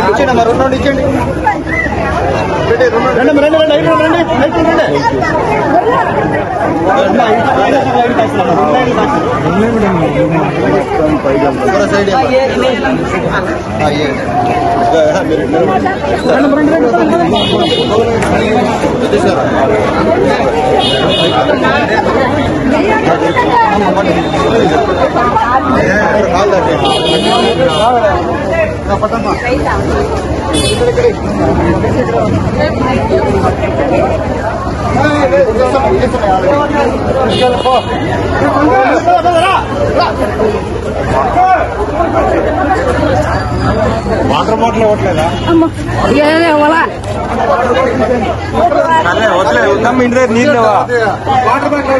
ఇచ్చేయండి అమ్మా రెండు రెండు. ఇచ్చేయండి రండి రండి రండి రండి ఐదు రండి. ఐదు రండి 没长。这里这里。没事了，没事没事。哎哎，你不要上后面去了啊！别往那边，你上那跑。哎，你上那跑哪？哪？వాటర్ బాటిల్ ఇవ్వట్లేదా వద్దాం ఇంటి దగ్గర నీళ్ళు లేవా వాటర్ బాటిల్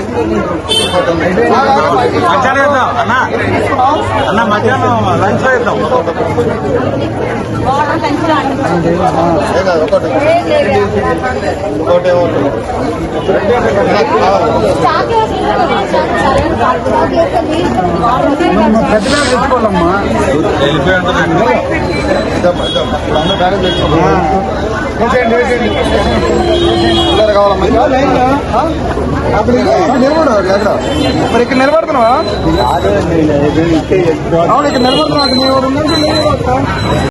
మధ్యాహ్నం వేద్దాం అన్న అన్న మధ్యాహ్నం లంచ్లో వేద్దాం ఒకటి ఒకటి తెచ్చుకోవాలమ్మా వెళ్ళిపోయి ఉంటుందండి మరి ఇక్కడ నిలబడుతున్నావా అవును ఇక్కడ నిలబడుతున్నావు?